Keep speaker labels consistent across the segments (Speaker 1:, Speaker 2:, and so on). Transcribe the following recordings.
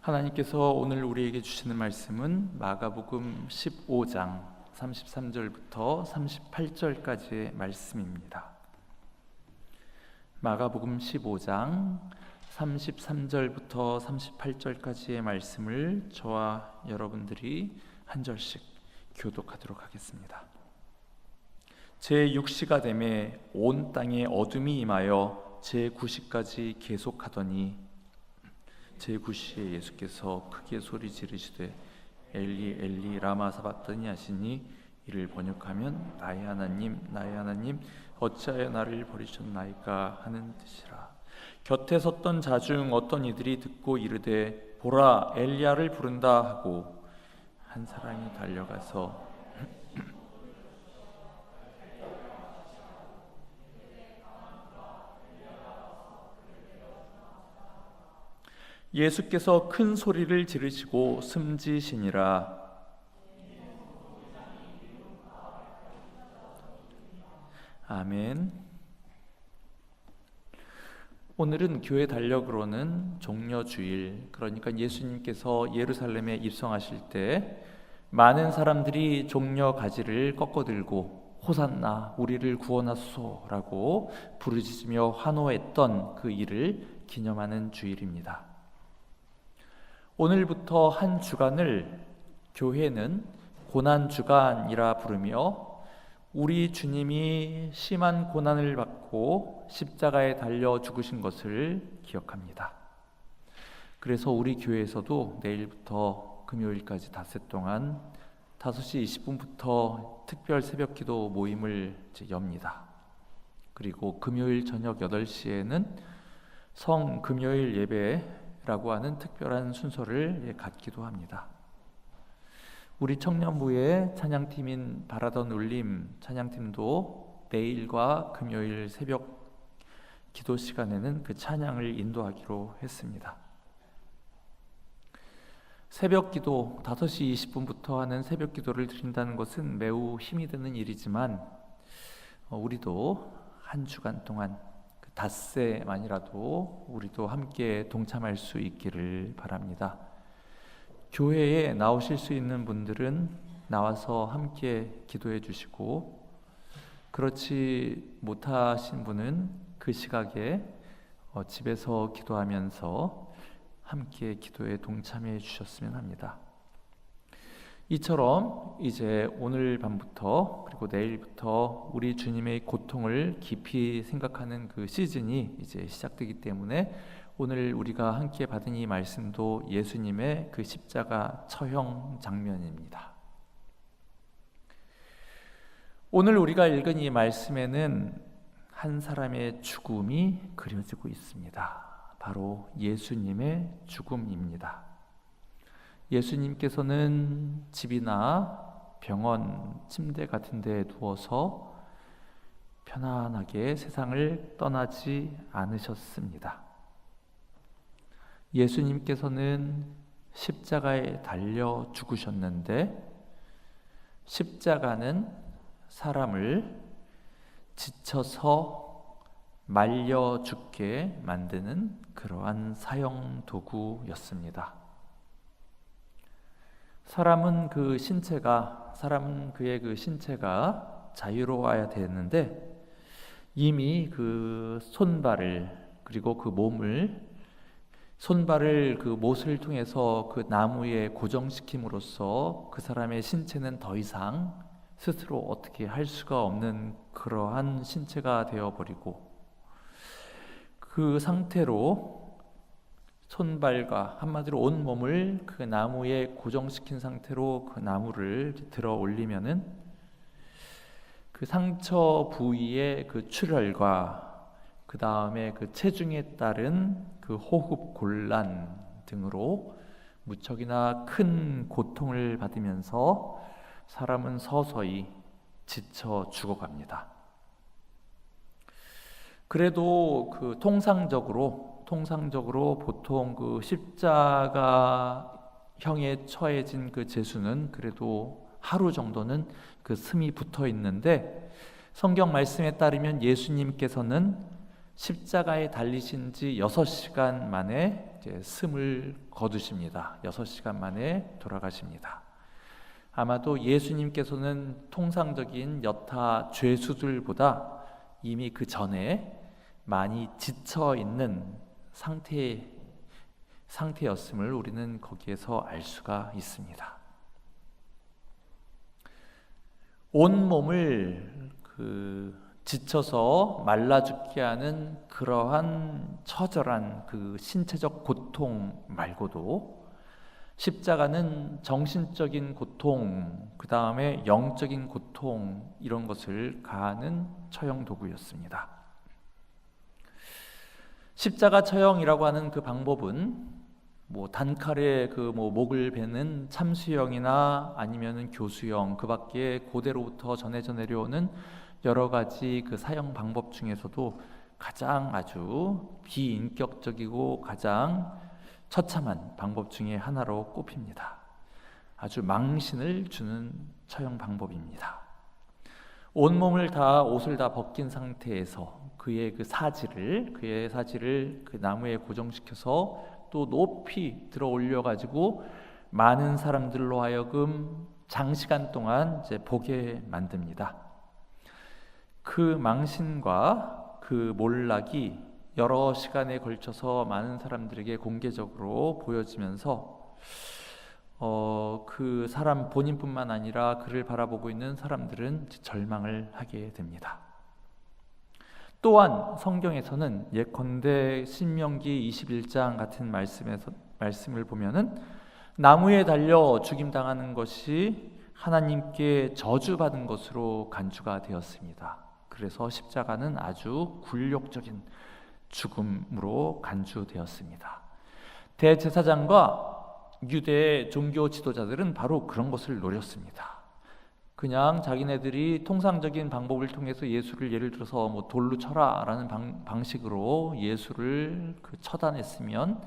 Speaker 1: 하나님께서 오늘 우리에게 주시는 말씀은 마가복음 15장 33절부터 38절까지의 말씀입니다. 마가복음 15장 33절부터 38절까지의 말씀을 저와 여러분들이 한 절씩 교독하도록 하겠습니다. 제 6시가 되매 온 땅에 어둠이 임하여 제 9시까지 계속하더니 제 9시에 예수께서 크게 소리 지르시되 엘리 엘리 라마 사박더니 하시니 이를 번역하면 나의 하나님 나의 하나님 어찌하여 나를 버리셨나이까 하는 뜻이라. 곁에 섰던 자중 어떤 이들이 듣고 이르되 보라 엘리야를 부른다 하고 한 사람이 달려가서 예수께서 큰 소리를 지르시고 숨지시니라 아멘. 오늘은 교회 달력으로는 종려 주일, 그러니까 예수님께서 예루살렘에 입성하실 때 많은 사람들이 종려 가지를 꺾어 들고 호산나 우리를 구원하소서라고 부르짖으며 환호했던 그 일을 기념하는 주일입니다. 오늘부터 한 주간을 교회는 고난 주간이라 부르며 우리 주님이 심한 고난을 받고 십자가에 달려 죽으신 것을 기억합니다. 그래서 우리 교회에서도 내일부터 금요일까지 닷새 동안 5시 20분부터 특별 새벽 기도 모임을 엽니다. 그리고 금요일 저녁 8시에는 성 금요일 예배 라고 하는 특별한 순서를 갖기도 합니다. 우리 청년부의 찬양팀인 바라던 울림 찬양팀도 내일과 금요일 새벽 기도 시간에는 그 찬양을 인도하기로 했습니다. 새벽 기도 5시 20분부터 하는 새벽 기도를 드린다는 것은 매우 힘이 드는 일이지만 어, 우리도 한 주간 동안 그 닷새만이라도 우리도 함께 동참할 수 있기를 바랍니다. 교회에 나오실 수 있는 분들은 나와서 함께 기도해 주시고 그렇지 못하신 분은 그 시각에 어, 집에서 기도하면서 함께 기도에 동참해 주셨으면 합니다. 이처럼 이제 오늘 밤부터 그리고 내일부터 우리 주님의 고통을 깊이 생각하는 그 시즌이 이제 시작되기 때문에 오늘 우리가 함께 받은 이 말씀도 예수님의 그 십자가 처형 장면입니다. 오늘 우리가 읽은 이 말씀에는 한 사람의 죽음이 그려지고 있습니다. 바로 예수님의 죽음입니다. 예수님께서는 집이나 병원, 침대 같은 데 누워서 편안하게 세상을 떠나지 않으셨습니다. 예수님께서는 십자가에 달려 죽으셨는데 십자가는 사람을 지쳐서 말려 죽게 만드는 그러한 사형 도구였습니다. 사람은 그 신체가 사람은 그의 그 신체가 자유로워야 되는데 이미 그 손발을 그리고 그 몸을 손발을 그 못을 통해서 그 나무에 고정시킴으로써 그 사람의 신체는 더 이상 스스로 어떻게 할 수가 없는 그러한 신체가 되어 버리고 그 상태로 손발과 한마디로 온 몸을 그 나무에 고정시킨 상태로 그 나무를 들어 올리면은 그 상처 부위의 그 출혈과 그 다음에 그 체중에 따른 그 호흡 곤란 등으로 무척이나 큰 고통을 받으면서 사람은 서서히 지쳐 죽어갑니다. 그래도 그 통상적으로 통상적으로 보통 그 십자가 형에 처해진 그 제수는 그래도 하루 정도는 그 숨이 붙어 있는데 성경 말씀에 따르면 예수님께서는 십자가에 달리신 지 6시간 만에 이제 숨을 거두십니다. 6시간 만에 돌아가십니다. 아마도 예수님께서는 통상적인 여타 죄수들보다 이미 그 전에 많이 지쳐 있는 상태 상태였음을 우리는 거기에서 알 수가 있습니다. 온 몸을 그 지쳐서 말라 죽게 하는 그러한 처절한 그 신체적 고통 말고도 십자가는 정신적인 고통, 그 다음에 영적인 고통 이런 것을 가하는 처형 도구였습니다. 십자가 처형이라고 하는 그 방법은 뭐 단칼에 그 뭐 목을 베는 참수형이나 아니면은 교수형 그밖에 고대로부터 전해져 내려오는 여러 가지 그 사형 방법 중에서도 가장 아주 비인격적이고 가장 처참한 방법 중에 하나로 꼽힙니다. 아주 망신을 주는 처형 방법입니다. 온 몸을 다 옷을 다 벗긴 상태에서 그의 그 사지를 그의 사지를 그 나무에 고정시켜서 또 높이 들어 올려 가지고 많은 사람들로 하여금 장시간 동안 이제 보게 만듭니다. 그 망신과 그 몰락이 여러 시간에 걸쳐서 많은 사람들에게 공개적으로 보여지면서 어, 그 사람 본인뿐만 아니라 그를 바라보고 있는 사람들은 절망을 하게 됩니다. 또한 성경에서는 예컨대 신명기 21장 같은 말씀에서 말씀을 보면은 나무에 달려 죽임 당하는 것이 하나님께 저주받은 것으로 간주가 되었습니다. 그래서 십자가는 아주 굴욕적인 죽음으로 간주되었습니다. 대제사장과 유대 종교 지도자들은 바로 그런 것을 노렸습니다. 그냥 자기네들이 통상적인 방법을 통해서 예수를 예를 들어서 뭐 돌로 쳐라라는 방, 방식으로 예수를 그 처단했으면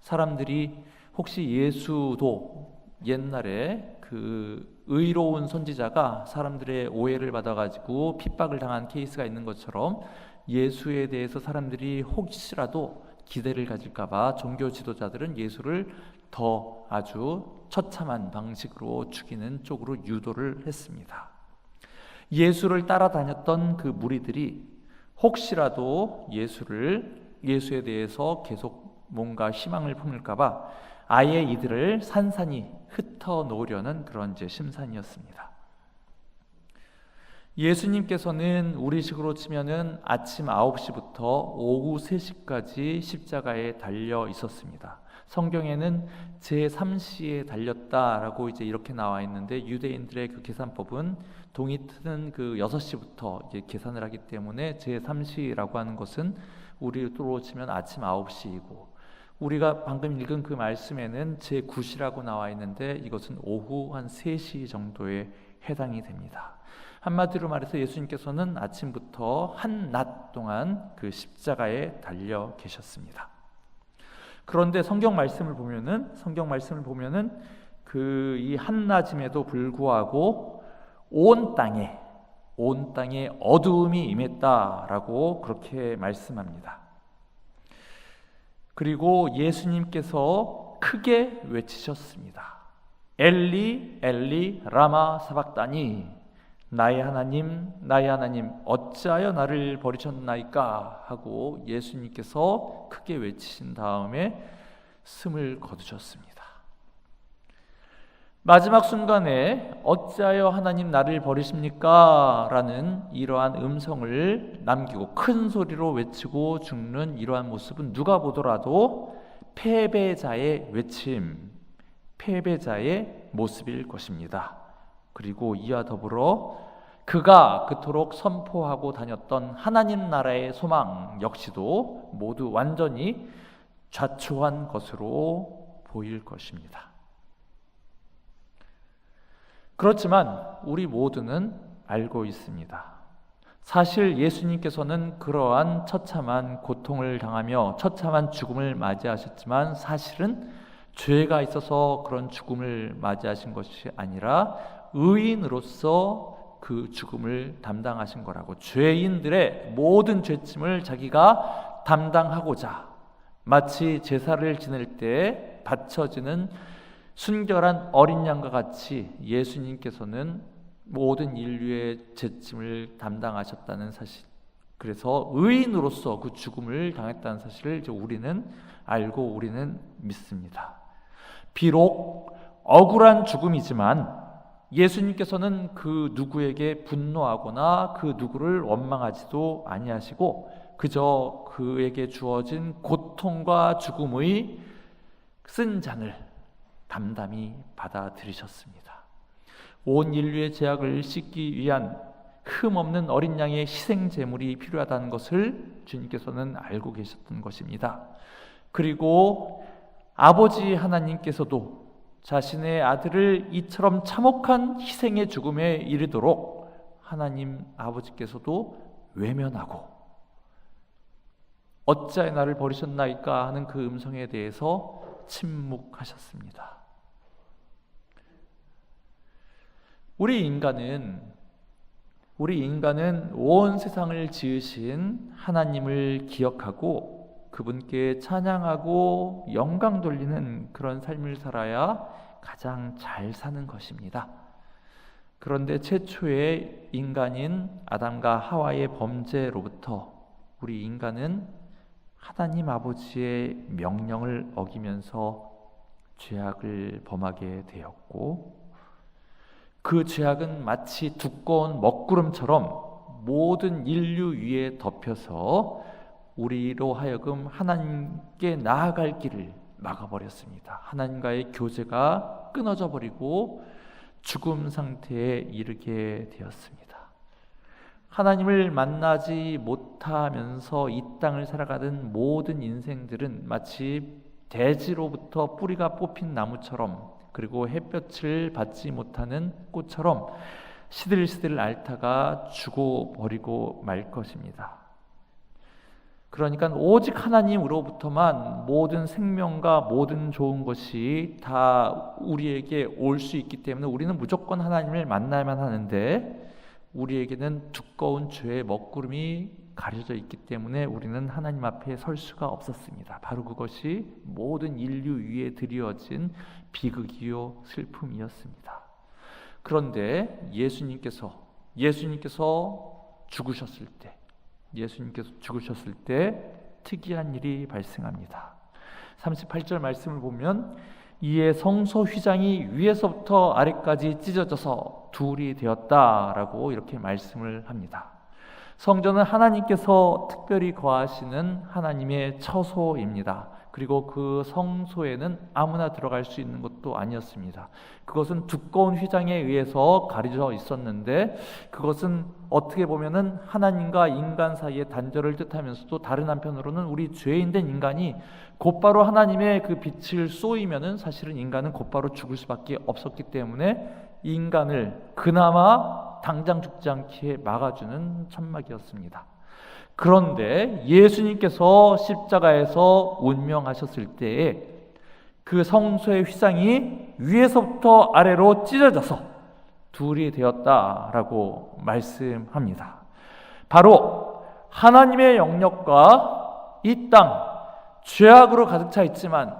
Speaker 1: 사람들이 혹시 예수도 옛날에 그 의로운 선지자가 사람들의 오해를 받아가지고 핍박을 당한 케이스가 있는 것처럼 예수에 대해서 사람들이 혹시라도 기대를 가질까봐 종교 지도자들은 예수를 더 아주 처참한 방식으로 죽이는 쪽으로 유도를 했습니다. 예수를 따라다녔던 그 무리들이 혹시라도 예수를 예수에 대해서 계속 뭔가 희망을 품을까봐 아예 이들을 산산이 흩어 놓으려는 그런 제 심산이었습니다. 예수님께서는 우리식으로 치면은 아침 9시부터 오후 3시까지 십자가에 달려 있었습니다. 성경에는 제3시에 달렸다라고 이제 이렇게 나와 있는데 유대인들의 그 계산법은 동이 트는 그 6시부터 이제 계산을 하기 때문에 제3시라고 하는 것은 우리로 치면 아침 9시이고 우리가 방금 읽은 그 말씀에는 제9시라고 나와 있는데 이것은 오후 한 3시 정도에 해당이 됩니다. 한마디로 말해서 예수님께서는 아침부터 한 낮 동안 그 십자가에 달려 계셨습니다. 그런데 성경 말씀을 보면은 성경 말씀을 보면은 그 이 한낮임에도 불구하고 온 땅에 온 땅에 어두움이 임했다라고 그렇게 말씀합니다. 그리고 예수님께서 크게 외치셨습니다. 엘리 엘리 라마 사박다니 나의 하나님 나의 하나님 어찌하여 나를 버리셨나이까 하고 예수님께서 크게 외치신 다음에 숨을 거두셨습니다. 마지막 순간에 어찌하여 하나님 나를 버리십니까? 라는 이러한 음성을 남기고 큰 소리로 외치고 죽는 이러한 모습은 누가 보더라도 패배자의 외침, 패배자의 모습일 것입니다. 그리고 이와 더불어 그가 그토록 선포하고 다녔던 하나님 나라의 소망 역시도 모두 완전히 좌초한 것으로 보일 것입니다. 그렇지만 우리 모두는 알고 있습니다. 사실 예수님께서는 그러한 처참한 고통을 당하며 처참한 죽음을 맞이하셨지만 사실은 죄가 있어서 그런 죽음을 맞이하신 것이 아니라 의인으로서 그 죽음을 담당하신 거라고 죄인들의 모든 죄짐을 자기가 담당하고자 마치 제사를 지낼 때 바쳐지는 순결한 어린 양과 같이 예수님께서는 모든 인류의 죄짐을 담당하셨다는 사실. 그래서 의인으로서 그 죽음을 당했다는 사실을 우리는 알고 우리는 믿습니다. 비록 억울한 죽음이지만 예수님께서는 그 누구에게 분노하거나 그 누구를 원망하지도 아니하시고 그저 그에게 주어진 고통과 죽음의 쓴 잔을 담담히 받아들이셨습니다. 온 인류의 죄악을 씻기 위한 흠 없는 어린 양의 희생 제물이 필요하다는 것을 주님께서는 알고 계셨던 것입니다. 그리고 아버지 하나님께서도 자신의 아들을 이처럼 참혹한 희생의 죽음에 이르도록 하나님 아버지께서도 외면하고 어찌하여 나를 버리셨나이까 하는 그 음성에 대해서 침묵하셨습니다. 우리 인간은 우리 인간은 온 세상을 지으신 하나님을 기억하고 그분께 찬양하고 영광 돌리는 그런 삶을 살아야 가장 잘 사는 것입니다. 그런데 최초의 인간인 아담과 하와의 범죄로부터 우리 인간은 하나님 아버지의 명령을 어기면서 죄악을 범하게 되었고 그 죄악은 마치 두꺼운 먹구름처럼 모든 인류 위에 덮여서 우리로 하여금 하나님께 나아갈 길을 막아버렸습니다. 하나님과의 교제가 끊어져 버리고 죽음 상태에 이르게 되었습니다. 하나님을 만나지 못하면서 이 땅을 살아가는 모든 인생들은 마치 대지로부터 뿌리가 뽑힌 나무처럼 그리고 햇볕을 받지 못하는 꽃처럼 시들시들 앓다가 죽어버리고 말 것입니다. 그러니까 오직 하나님으로부터만 모든 생명과 모든 좋은 것이 다 우리에게 올 수 있기 때문에 우리는 무조건 하나님을 만나야만 하는데 우리에게는 두꺼운 죄의 먹구름이 가려져 있기 때문에 우리는 하나님 앞에 설 수가 없었습니다. 바로 그것이 모든 인류 위에 드리어진 비극이요 슬픔이었습니다. 그런데 예수님께서 예수님께서 죽으셨을 때 예수님께서 죽으셨을 때 특이한 일이 발생합니다. 38절 말씀을 보면 이에 성소 휘장이 위에서부터 아래까지 찢어져서 둘이 되었다라고 이렇게 말씀을 합니다. 성전은 하나님께서 특별히 거하시는 하나님의 처소입니다. 그리고 그 성소에는 아무나 들어갈 수 있는 것도 아니었습니다. 그것은 두꺼운 휘장에 의해서 가려져 있었는데 그것은 어떻게 보면은 하나님과 인간 사이의 단절을 뜻하면서도 다른 한편으로는 우리 죄인된 인간이 곧바로 하나님의 그 빛을 쏘이면은 사실은 인간은 곧바로 죽을 수밖에 없었기 때문에 인간을 그나마 당장 죽지 않게 막아주는 천막이었습니다. 그런데 예수님께서 십자가에서 운명하셨을 때에 그 성소의 휘장이 위에서부터 아래로 찢어져서 둘이 되었다라고 말씀합니다. 바로 하나님의 영역과 이 땅 죄악으로 가득 차 있지만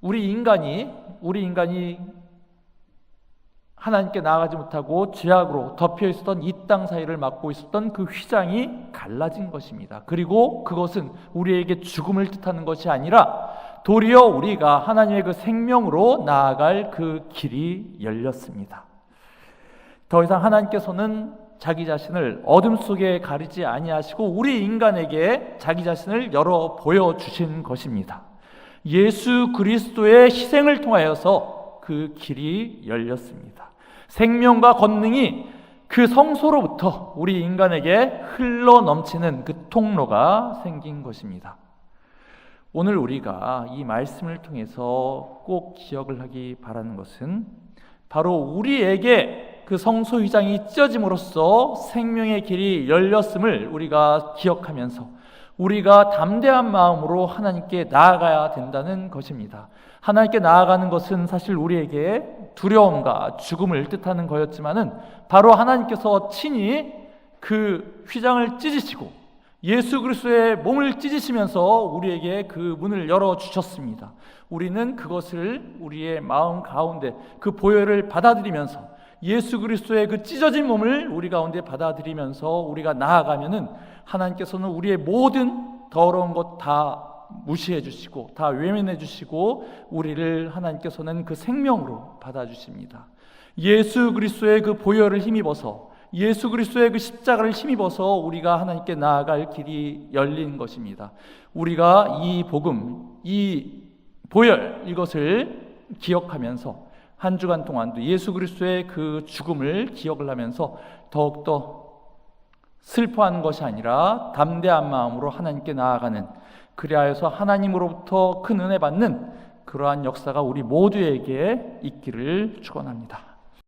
Speaker 1: 우리 인간이 우리 인간이 하나님께 나아가지 못하고 죄악으로 덮여 있었던 이 땅 사이를 막고 있었던 그 휘장이 갈라진 것입니다. 그리고 그것은 우리에게 죽음을 뜻하는 것이 아니라 도리어 우리가 하나님의 그 생명으로 나아갈 그 길이 열렸습니다. 더 이상 하나님께서는 자기 자신을 어둠 속에 가리지 아니하시고 우리 인간에게 자기 자신을 열어 보여 주신 것입니다. 예수 그리스도의 희생을 통하여서 그 길이 열렸습니다. 생명과 권능이 그 성소로부터 우리 인간에게 흘러 넘치는 그 통로가 생긴 것입니다. 오늘 우리가 이 말씀을 통해서 꼭 기억을 하기 바라는 것은 바로 우리에게 그 성소 휘장이 찢어짐으로써 생명의 길이 열렸음을 우리가 기억하면서 우리가 담대한 마음으로 하나님께 나아가야 된다는 것입니다. 하나님께 나아가는 것은 사실 우리에게 두려움과 죽음을 뜻하는 거였지만은 바로 하나님께서 친히 그 휘장을 찢으시고
Speaker 2: 예수 그리스도의 몸을 찢으시면서 우리에게 그 문을 열어 주셨습니다. 우리는 그것을 우리의 마음 가운데 그 보혈을 받아들이면서 예수 그리스도의 그 찢어진 몸을 우리 가운데 받아들이면서 우리가 나아가면은 하나님께서는 우리의 모든 더러운 것 다 무시해 주시고 다 외면해 주시고 우리를 하나님께서는 그 생명으로 받아 주십니다. 예수 그리스도의 그 보혈을 힘입어서 예수 그리스도의 그 십자가를 힘입어서 우리가 하나님께 나아갈 길이 열린 것입니다. 우리가 이 복음, 이 보혈 이것을 기억하면서 한 주간 동안도 예수 그리스도의 그 죽음을 기억을 하면서 더욱더 슬퍼하는 것이 아니라 담대한 마음으로 하나님께 나아가는 그리하여서 하나님으로부터 큰 은혜 받는 그러한 역사가 우리 모두에게 있기를 축원합니다.